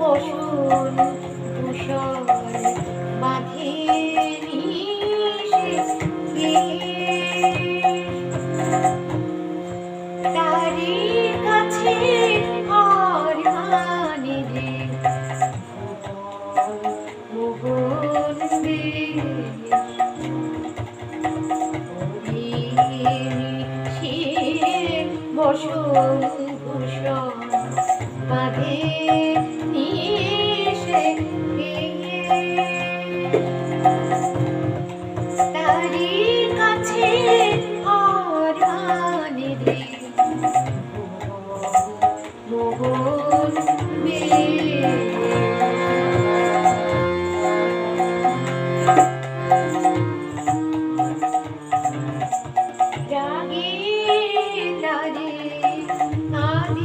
বসুন দূষণ বাঁধে তারি কাছে আর মানে রে মোহন ভূষণ কাঁধে নিয়ে এসে তারি কাছে অরানে মোহন মেয়ে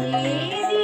Easy.